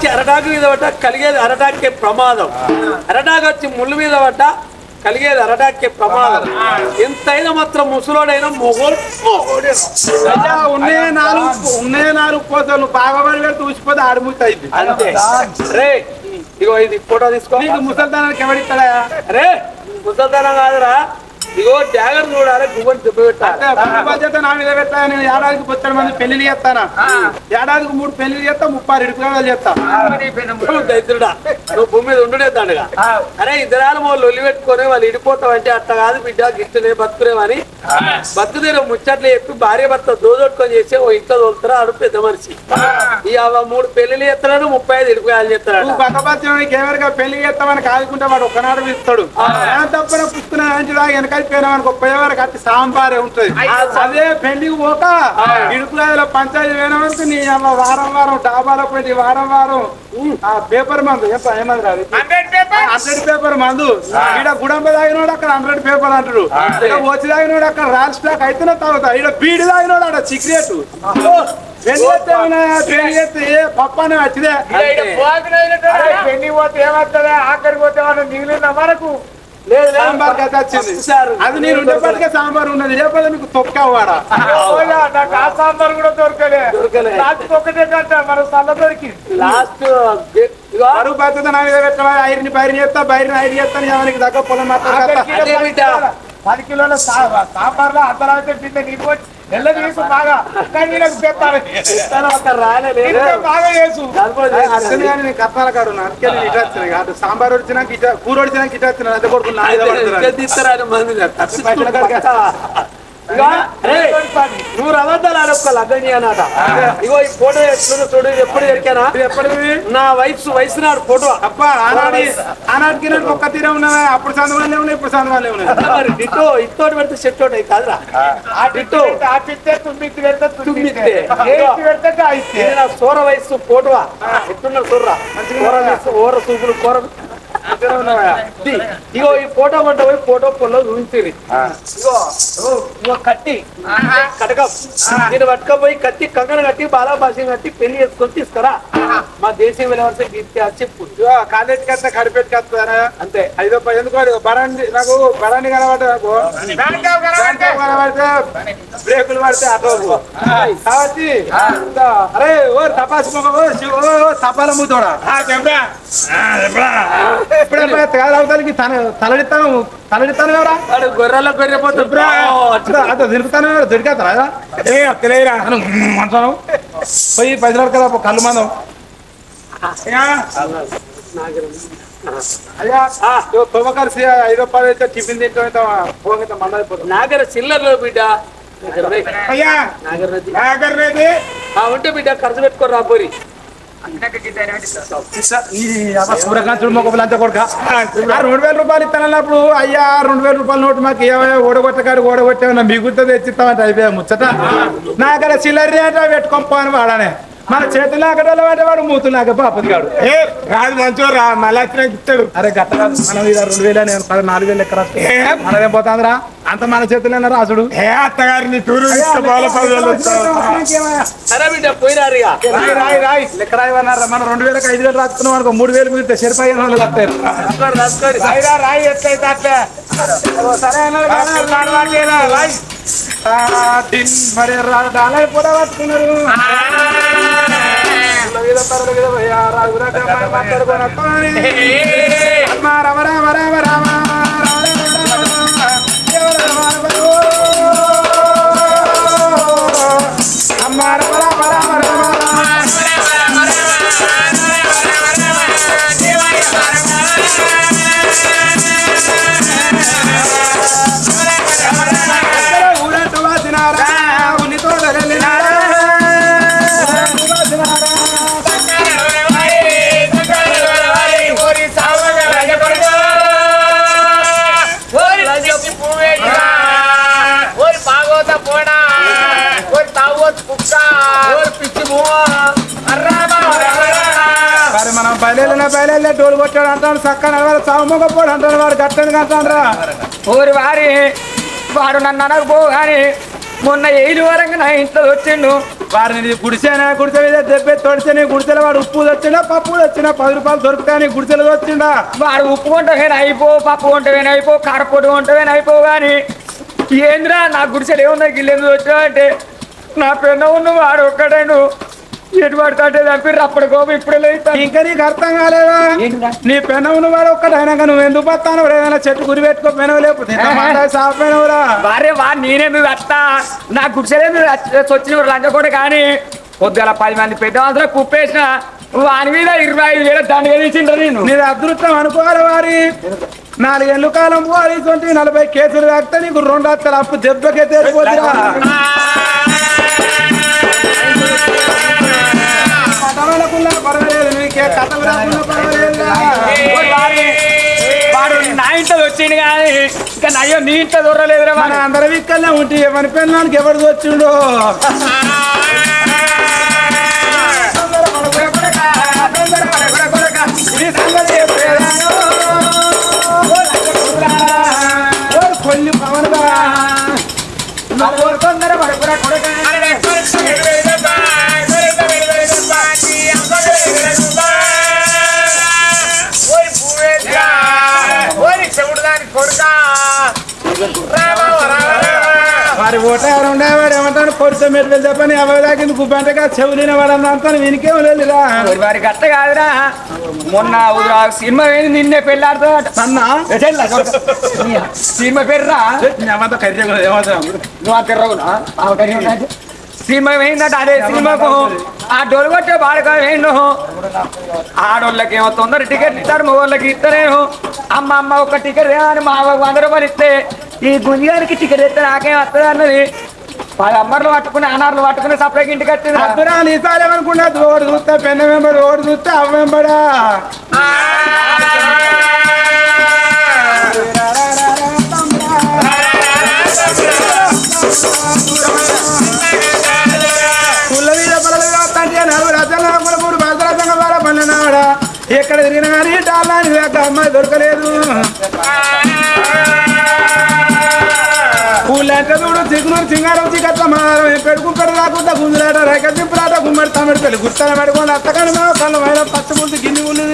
వచ్చి అరటాకు మీద పడ్డ కలిగేది అరటాకే ప్రమాదం. అరటాకు వచ్చి ముళ్ళు మీద పడ్డ కలిగేది అరటాకే ప్రమాదం. ఎంతైనా మాత్రం ముసలోడైనా మొగోడు ఉన్నే నాలుగు ఉన్నే నాలుగు పోతావు నువ్వు బాగా పడి చూసిపోతే ఆడిముతాయి అంతే. రే ఇగో ఇది ఫోటో తీసుకో. నీకు ముసల్దానానికి ఎవడిస్తాడా రే ముసల్దానం కాదురా. ఇగో జాగ్రత్త చూడాలి గువ్వని దెబ్బ బాధ్యత నా మీద పెట్టా నేను ఏడాదికి బొచ్చడి మంది పెళ్ళి చేస్తానా? ఏడాదికి మూడు పెళ్ళి చేస్తా ముప్పై ఇడుపుగా చేస్తా. దరిద్రుడా. నువ్వు భూమి మీద ఉండునే అరే ఇద్దరాలు వాళ్ళు ఒలి పెట్టుకొని వాళ్ళు ఇడిపోతావు అంటే అట్ట కాదు బిడ్డ గిట్టునే బతుకునేవని. బతుకునే ముచ్చట్లు చెప్పి భార్య భర్త దోదొట్టుకొని చేసి ఓ ఇంట్లో తోలుతారా? ఆడు పెద్ద మనిషి. ఈ అవ మూడు పెళ్ళిళ్ళు చేస్తున్నాడు ముప్పై ఐదు ఇడుపుగాయలు చేస్తున్నాడు నువ్వు బతపత్యానికి ఎవరిగా పెళ్ళి చేస్తామని కాదుకుంటే వాడు ఒక్కనాడు ఇస్తాడు తప్పన పుస్తకం అంచుడా వెనకాలిపోయినా మనకు పోయేవారు కట్టి సాంబారే ఉంటది. అదే పెళ్ళికి పోక ఇడుపురాయల పంచాయతీ పోయిన వరకు నీ అమ్మ వారం వారం డాబాలో పోయి వారం వారం ఆ పేపర్ మందు. ఏమది రాదు? Hundred paper? మందు. ఈడ గుడంబ తాగినోడు అక్కడ హండ్రెడ్ పేపర్ అంటాడు. ఇక్కడ వచ్చి తాగినోడు అక్కడ రాల్ స్టాక్ అయితేనే తాగుతా. ఈడ బీడి తాగినోడు అక్కడ సిగరెట్. పప్పనే వచ్చిదే పెళ్ళి పోతే ఏమవుతుందా ఆఖరికి పోతే వాళ్ళు మిగిలిన మనకు? లేదు సాంబార్ కథ వచ్చింది. అది నేను ఉండేప్పటికే సాంబార్ ఉన్నది. లేకపోతే మీకు ఓలా, నాకు ఆ సాంబార్ కూడా దొరకలే. దొరకలే. లాస్ట్ ఒకటే కంట మన సల్ల దొరికింది. లాస్ట్ అరువు బాధ్యత నా మీద పెట్టవా? ఐరిని బయట చేస్తా బయట ఐదు చేస్తాను ఎవరికి దగ్గర పొలం అదే పది. కిలోల- సాంబార్లో అర్ధరాత్రి తింటే నీకు వచ్చి బాగా. కానీ బాగా చేసు కానీ నేను కాడు అందుకే నేను ఇటు వచ్చిన. అటు సాంబార్ వచ్చినాక ఇట కూర వచ్చినాక ఇటు వచ్చిన. అదే కొడుకు నా మీద పడుతున్నారు. తీస్తారా మంది పైసలు కడిగేస్తా. ఇగో, అరే, నువ్వు రవద్దాలు ఆడొక్క లగ్గని అన్నట ఇగో ఈ ఫోటో ఎప్పుడు చూడు ఎప్పుడు ఎరికానా ఎప్పటిది నా వయసు వయసు నాడు ఫోటో. అబ్బా ఆనాడి ఆనాటికి నాకు ఒక్క తీరే ఉన్నదా? అప్పుడు చదవాలే ఉన్నాయి ఇప్పుడు చదవాలే ఉన్నాయి. మరి డిట్టో ఇత్తోటి పెడితే చెట్టు ఒకటి కాదురా. ఆ. పిట్టు ఆ పిట్టే తుమ్మిత్తి పెడితే తుమ్మిత్తే? పెడితే నా సూర వయసు ఫోటో ఎట్టున్నా చూడరా ఊర సూపులు కూర. ఇగో ఈ ఫోటో పంట పోయి ఫోటో పొల్లో చూపించేది. ఇగో కట్టి కటకం. నేను పట్టుకపోయి కత్తి కంకణ కట్టి బాలా భాష కట్టి పెళ్ళి చేసుకొని తీసుకురా. మా దేశీయ విలువరిసే గీర్తి అని చెప్పు. ఇదిగో కాలేజీకి వస్తే కడిపెట్టుకు వస్తారా అంతే. ఐదో పది ఎందుకు బరాండి నాకు బరాండి కనబడ్డ నాకు. కనబడితే. బ్రేకులు పడితే ఆటో కాబట్టి అరే ఓ తపాసి ఓ ఓ తపాల ఇప్పుడే తేడా అవతలికి తన అంత తిరుగుతాను ఏ తెలియరా అంటాను పోయి కదా కళ్ళు అయ్యా. తొమ్మకలిసి ఐదో పది అయితే టిఫిన్ తింటా పోగైతే మళ్ళీ అయిపోతుంది నాగర చిల్లర్లో బిడ్డ. నాగర ఉంటే బిడ్డ ఖర్చు పెట్టుకొని రా పోరి. సూర్యకాంతుడు మొక్కలు కొడుక. రెండు వేల రూపాయలు ఇస్తానన్నప్పుడు అయ్యా రెండు వేల రూపాయల నోటు మాకు ఏమయ్యా ఓడగొట్టకాడు ఓడగొట్టామన్నా మిగులుతో తెచ్చిస్తామంటే అయిపోయా ముచ్చట. నా అక్కడ చిల్లరి అంటే పెట్టుకొని వాడనే మన చేతులు నాకడోళ్ళు వాడేవాడు మూతులు నాక పాపది కాడు ఏ రాదు మంచిగా రా మళ్ళీ ఇస్తాడు అరే గట్ట కాదు. మనం ఇది రెండు వేలు నేను పది నాలుగు వేలు ఎక్కడ మనదేం పోతాందిరా అంత మన చేతులు రాసుడు. ఏ టూరు సరే బిడ్డ పోయిరారిగా. రాయి రాయి రాయి. లెక్క రాయమన్నారా మనం రెండు వేలకు ఐదు వేలు రాసుకున్నాం అనుకో మూడు వేలు మిగిలితే సరిపోయే వాళ్ళు రాసుకోరి రాయిరా రాయి ఎట్లయితే అట్లే. సరే? రాయి. మరి రా- డాలర్ కూడా పట్టుకున్నారు వీళ్ళ మీద పరుల మీద పోయి, ఆ. రాజుల డబ్బాయి మాట్లాడుకొని అమ్మ రమ రమ రమ రమ, రమ రమ రమ, రమ రమ రమ రమ రమ మరి మనం బయలుదేరిన బయలుదేరి డోలు కొట్టాడు అంటాడు చక్క నడవాలి చావు మొగపోడు అంటాడు వాడు గట్టని అంటాడు ఊరి వారి వాడు నన్ను అనకపో కానీ మొన్న ఏడు వరంగా నా ఇంట్లో వచ్చిండు. వారిని గుడిసేనా? గుడిసె మీద దెబ్బే తొడిచని గుడిసెల వాడు ఉప్పు తెచ్చినా పప్పు తెచ్చినా పది రూపాయలు దొరుకుతాయని గుడిసెలు వచ్చిండా వాడు ఉప్పు కొంటవేనా అయిపో పప్పు కొంటవేనా అయిపో కారపొడి కొంటవేనా అయిపో కానీ ఏంద్రా నా గుడిసెలు ఏమున్నా గిల్లెందు వచ్చా అంటే నా పెన్న ఉన్న వాడు ఒక్కడేను. ఎటు పడతాంటే తప్పి అప్పటి కోపం ఇప్పుడే లేదు ఇంకా నీకు అర్థం కాలేదా? నీ పెనవును వాడు ఒక్కడైనాక నువ్వు ఎందుకు పత్తాను ఏదైనా చెట్టు గురి పెట్టుకో పెనవు లేకపోతే సాఫ్ పెనవురా వారే వా నేనేందుకు వస్తా నా గుడిసెలేదు వచ్చిన లంచ కూడా కానీ పొద్దుగల పది మంది పెద్ద వాళ్ళతో కుప్పేసిన వాని మీద ఇరవై ఐదు వేల దండగా తీసిండ్రు నేను నీది అదృష్టం అనుకోవాలి వారి? నాలుగేళ్ళు కాలం పోవాలి నలభై కేసులు తాకితే నీకు రెండు హత్తలు అప్పు దెబ్బకే తెలిపోతురా కథలకున్నా పర్వాలేదు నీకే కథలు రాకున్నా వచ్చిండు కానీ ఇంకా నయ్యో నీ ఇంట్లో దొరలేదురా మన అందరం ఇక్కడనే ఉంటే ఎవరి పెళ్ళానికి ఎవరు వచ్చిండో కొన్ని సంగతి ఏమంటాడు? కొడితే మెట్లు చెప్పని ఎవరి దాకింది గుబ్బంటగా చెవులిన వాడు అంతా వీనికేం లేదురా. వారికి అట్ట కాదురా. మొన్న సినిమా ఏంది? నిన్నే పెళ్ళాడుతా అన్నా? సినిమా పేరురా? ఏమంతా కర్రీ ఏమంటాం నువ్వు ఆ. సినిమా ఏంటంటే అదే సినిమాకు ఆ డోలు కొట్టే బాడక వేయండు ఆడోళ్ళకి ఏమో తొందర టికెట్ ఇస్తారు మగవాళ్ళకి ఇస్తారేమో? అమ్మ అమ్మ ఒక టికెట్ అని మా వంద రూపాయలు ఇస్తే ఈ గుంజిగారికి టికెట్ ఇస్తే నాకేం వస్తుంది అన్నది? పది అమ్మర్లు పట్టుకుని అనార్లు పట్టుకుని సపరేట్ ఇంటికి వచ్చింది అద్దురా నీసాలు ఏమనుకున్నా ఓడి చూస్తే పెన్న వెంబడి ఓడి చూస్తే అవ్వ వెంబడా? చిగునూరు సింగారం చికట్ల మారం పెడుకుంటాడు రాకుండా గుంజులాట రేఖ దింపులాట గుమ్మడి తమిడి పెళ్ళి గుర్తాన పెడుకోండి అత్తకాని మా కళ్ళ పచ్చ ముందు గిన్నె ముందు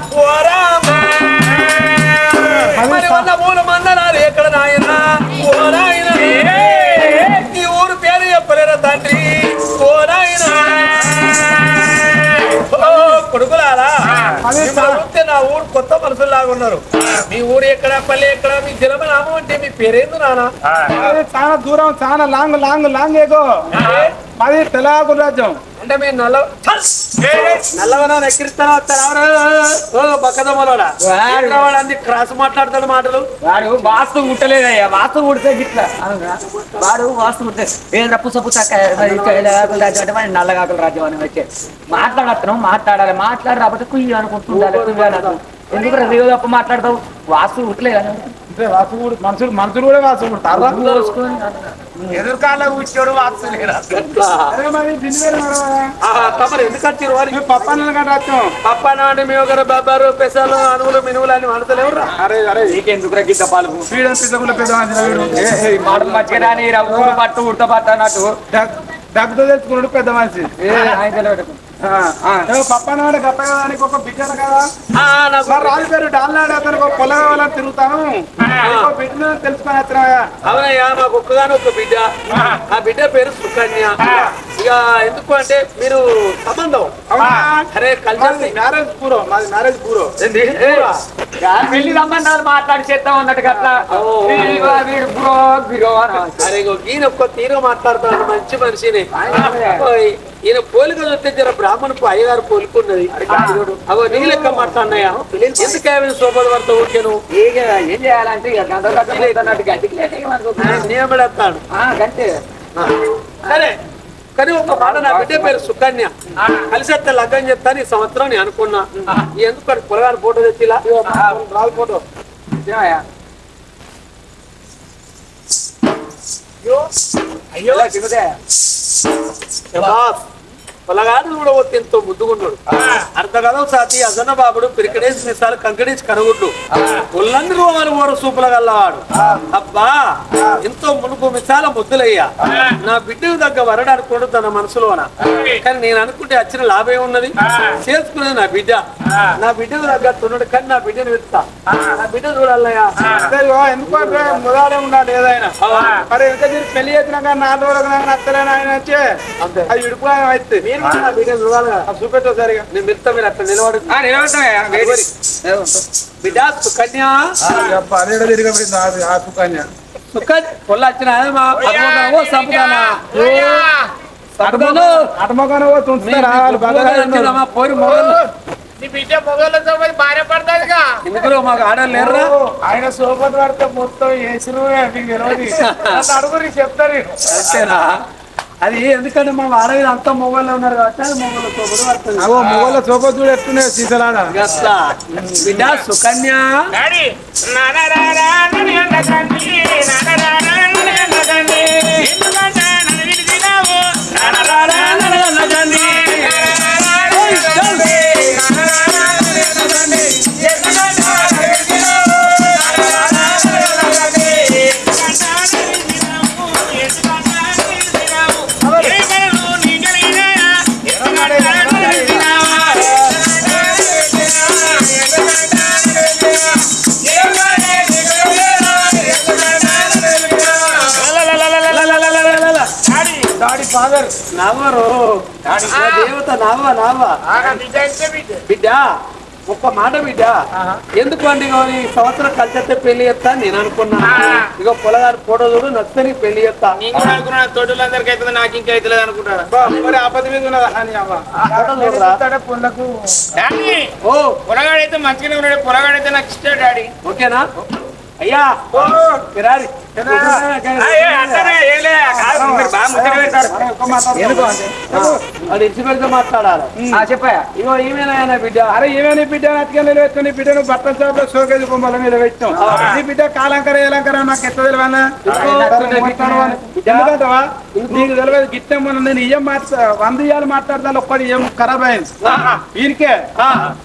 కొడగా ఓ రామ మరి మూల మందనాలు ఎక్కడ నాయన? ఓ నాయన ఈ ఊరు పేరు చెప్పలేరా తండ్రి? ఓ నాయన ఓ కొడుకులారా చూస్తే నా ఊరు కొత్త మనుషుల్లాగా ఉన్నారు. మీ ఊరు ఎక్కడ పల్లె ఎక్కడ మీ జలమనామం అంటే మీ పేరేందు నానా? అది చాలా దూరం చాలా లాంగ్ లాంగ్ లాంగ్ ఏగో మాది తెలంగాణ రాజ్యం అంటే మీరు నల్ల నల్లవనా ఎక్కిరిస్తాను ఓ బక్కదమ్మలోడా. క్రాస్ మాట్లాడతాడు మాటలు. వాడు వాస్తు కుట్టలేదయ్యా వాస్తు కుడితే గిట్ల? వాడు వాస్తు కుడితే ఏదైనా పుస పుస నల్లగాకుల రాజ్యం అని వచ్చే. మాట్లాడతాను మాట్లాడాలి. మాట్లాడి రాకపోతే కుయ్యి అనుకుంటుండాలి కుయ్యి అనకు ఎందుకు రేవు తప్ప మాట్లాడతావు? వాస్తు కుట్టలేదు అంటే వాసుగుడు మనుషులు మనుషులు కూడా వాసుగుడు తారా? ఎదురుకాళ్ళ కూర్చోడు తమరు ఎందుకు వచ్చారు వారి మేము పప్పాన అంటే ఒకరు బొబ్బారు పెసాలు అనువులు మినువులు అని వండుతలేవురా అరే అరే. నీకెందుకు రగిద్ద పాలు? వీడు? పిల్లకుల పెద్ద. మాటలు మంచిగా పట్టు ఉడత అన్నట్టు. పెద్ద మనిషి. ఏ, ఆయన తెలియదు. ఆ, ఆ. ఏ పప్పన్న వాడు గప్ప కదా నీకు ఒక బిడ్డ కదా? ఆ, నాకు రాజు పేరు డాల్నాడు అతనికి ఒక పొలం కావాలని తిరుగుతాను. బిడ్డను తెలుసుకొని అవునయ్యా మాకు ఒక్కగాను ఒక బిడ్డ. ఆ. బిడ్డ పేరు సుకన్య. ఇక ఎందుకు అంటే మీరు సంబంధం. అరే కలిసి మ్యారేజ్ పూరో మాది మ్యారేజ్ పూరో పెళ్ళి సంబంధాలు మాట్లాడి చేద్దాం అన్నట్టు అట్లా వీడు బ్రో బిరో అని. అరే ఈయన ఒక్క తీరు మాట్లాడతాడు మంచి మనిషిని. ఈయన పోలిక చూస్తే జర బ్రాహ్మణకు అయ్యగారు పోలుకున్నది. అగో నీ లెక్క మాట్లాడినాయా ఎందుకు ఆమె సోపది పడతా ఊరికేను ఏం చేయాలంటే గంటే సరే. కానీ ఒక మాట నా బిడ్డ పేరు సుకన్య. కలిసి వస్తే లగ్గం చెప్తాను ఈ సంవత్సరం నేను అనుకున్నా. ఎందుకు అక్కడ పొలగాని ఫోటో తెచ్చిలా? రాదు ఫోటో. అయ్యో. పొలగాడు కూడా ఎంతో ముద్దుగున్నాడు అర్ధగదం సాతి అజన బాబుడు పిరికడేసి మిసాలు కంకడేసి కనుగుడ్డు. ఒళ్ళందరూ వారు ఓరు సూపుల గల్లవాడు. అబ్బా. ఎంతో మునుపు మిసాల ముద్దులయ్యా. నా బిడ్డకు దగ్గర వరడు అనుకోడు తన మనసులోన. కానీ నేను అనుకుంటే వచ్చిన లాభం ఉన్నది. చేసుకునేది నా బిడ్డ. నా బిడ్డకు దగ్గర తున్నాడు కానీ నా బిడ్డను వెళ్తా నా బిడ్డ చూడాలయ్యా. ఎందుకంటే ముదాలే ఉండాలి ఏదైనా. మరి చెప్పి పెళ్ళి చేసినాక నాలుగు నచ్చలేని ఆయన వచ్చి అది విడుపు అయితే మీరు నా బిడ్డను చూడాలిగా. చూపెట్టు సరిగా. నేను వెళ్తా మీరు అట్లా నిలబడు బిడ్డ సుకన్య. అదే తిరిగి ఆ సుకన్య వచ్చిన పోయి మొగలు. ఎందుకు మాకు ఆడలు లేరురా? ఆయన సోపతి పడితే మొత్తం వేసిరు అడుగురి చెప్తారు అంతేనా? అది ఎందుకంటే మా ఆడవి అంతా మొబైల్లో ఉన్నారు కాబట్టి అది పడుతుంది. మొగల సోపతి చూడు ఎట్టున్నాయి సీసలాడ గస్తా బిడ్డ సుకన్య. దేవత నవ్వ నవ్వ బిడ్డ ఒక్క మాట బిడ్డ. ఎందుకు అండి ఈ సంవత్సరం కలిసి పెళ్ళి చేస్తా నేను అనుకున్నా. ఇగో పొలగారు ఫోటో చూడు నచ్చితే నీకు పెళ్ళి చేస్తా. తోటలందరికీ అయితే నాకు ఇంకా అయితే అనుకుంటారా మరి ఆపద మీద ఓ. పొలగాడైతే మంచిగానే ఉన్నాడు పొలగాడైతే నాకు ఇష్టం డాడీ. ఓకేనా? అయ్యా. అది ఇచ్చి పెడితే మాట్లాడాలి చెప్పాయా ఇగో ఈమెనా బిడ్డ అరే ఏమైనా బిడ్డ అతిగా నిలబెట్టుకుని బిడ్డను బట్టల షాప్లో షోకేజ్ బొమ్మల మీద పెట్టాం బిడ్డ కాలంకర ఏలంకర నాకు ఎట్లా తెలియవన్నా ఎందుకంటవా నీకు తెలియదు గిట్టం మొన్న నేను ఇయ్యం మాట్లా వంద ఇయ్యాలు మాట్లాడతాను ఒక్కటి ఇయ్యం ఖరాబ్ అయింది వీరికే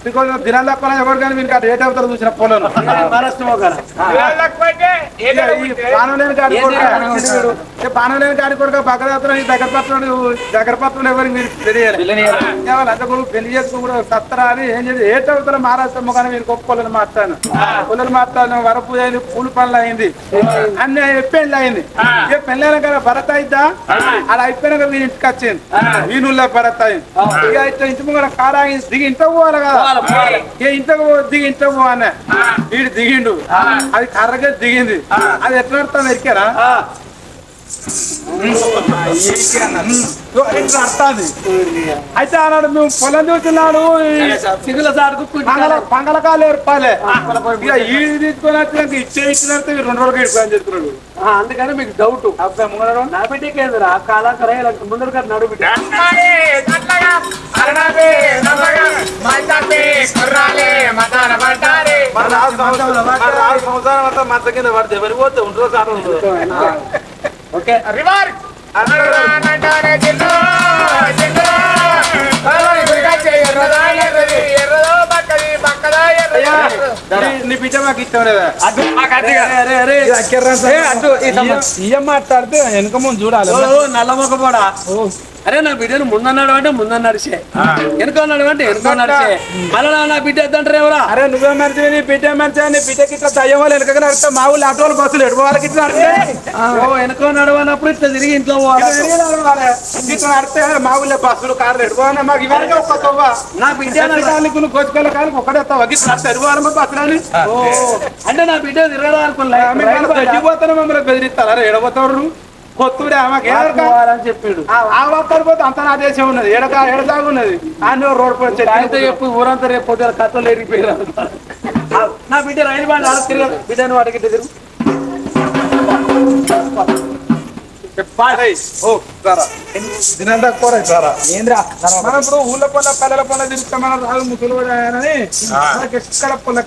దినాల దినాలు ఎవరు కానీ వీరికి అటు ఏట అవుతారు చూసిన పొలం మహారాష్ట్ర కదా పానం లేని కాడి కాడి భగదత్రం దగ్గర పత్రం దగ్గర పత్రం ఎవరికి మీరు తెలియాలి కొడుకు పెళ్ళి చేసుకుని కూడా సత్తరా అని ఏం చేసి ఏ చదువుతారో మహారాష్ట్ర కానీ మీరు గొప్ప పొలం మాట్లాను పొలం మాట్లాడిన వరపూజ అయింది పూల పనులు అయింది. అన్ని పెళ్ళి అయింది. ఇక పెళ్ళైన కదా భరత్ అయిద్దా? అలా అయిపోయినాక వీరి ఇంటికి వచ్చింది. వీనుల్లో భరత్ అయింది. ఇక అయితే ఇంటి ముంగడ కారా అయింది దిగి ఇంట్లో పోవాలి కదా. పోవాలి, పోవాలి. ఇక ఇంట్లో పో- దిగి ఇంట్లో పోవాలనే వీడు దిగిండు. అది కర్రగా దిగింది. అది ఎట్లా పడుతుంది అర్థాది అయితే అన్నాడు మేము పొలం చూస్తున్నాడు సిగుల పంగల ఏర్పాలే. ఈ తీసుకొని వచ్చినాక ఇచ్చే ఇచ్చినంత రెండు రోజులు ఇడుకోని చెప్తున్నాడు అందుకని మీకు డౌట్ అబ్బాయి ముంగడం నా ముందర గారు నడు బిడ్డ. అంతా కింద పడితే ఎవరి పోతే? ఉండరు సార్ ఓకే. రివర్ ఎర్రదో పక్కది పక్కదా అయ్యా ఎర్రది నీ- మాకు ఇష్టం లేదా మాట్లాడితే వెనక ముందు చూడాలి. నల్ల మొక్కపోడా అరే నా బిడ్డను ముందన్నాడు అంటే ముందన్న నడిచే వెనుకన్నాడు అంటే వెనుక నడిచే మళ్ళా నా- బిడ్డ ఎద్దంటారు ఎవరా? అరే నువ్వే మరిచి నీ బిడ్డ మరిచి నీ బిడ్డకి ఇట్లా దయ్యం వాళ్ళు వెనక నడితే మా ఊళ్ళో ఆటోలు బస్సులు ఎడుపు వాళ్ళకి ఇట్లా ఓ వెనుక నడవనప్పుడు ఇట్లా తిరిగి ఇంట్లో పోవాలి. ఇట్లా నడితే మా ఊళ్ళో బస్సులు కార్లు ఎడుకోవాలి మాకు ఇవన్నీ ఒక తవ్వ. నా బిడ్డ నా- కాలికి కొచ్చుకోవాలి కాలికి ఒకటే తవ్వ. ఎడుకోవాలి మరి బస్సులని ఓ అంటే నా బిడ్డ తిరగడం అనుకున్నా గడ్డిపోతానే మమ్మల్ని బెదిరిస్తారు. అరే ఎడబోతాడు కొత్తూరే ఆమెకి అని చెప్పాడు. ఆ ఒక్కడి పోతే అంత నా దేశం ఉన్నది. ఎడక ఎడదాగా ఉన్నది. ఆయన రోడ్ పడి ఆయనతో చెప్పు ఊరంతా రేపు పొద్దున కథలు ఎరిగిపోయారు నా బిడ్డ రైలు బండి ఆడ తిరగదు బిడ్డను వాడికి తిరుగు. ఇప్పుడు ఊళ్ళ పొల్ల పల్లెల పొల్ల తిరుగుతాం మనం రాదు ముసలు ఎక్కడ పొల్ల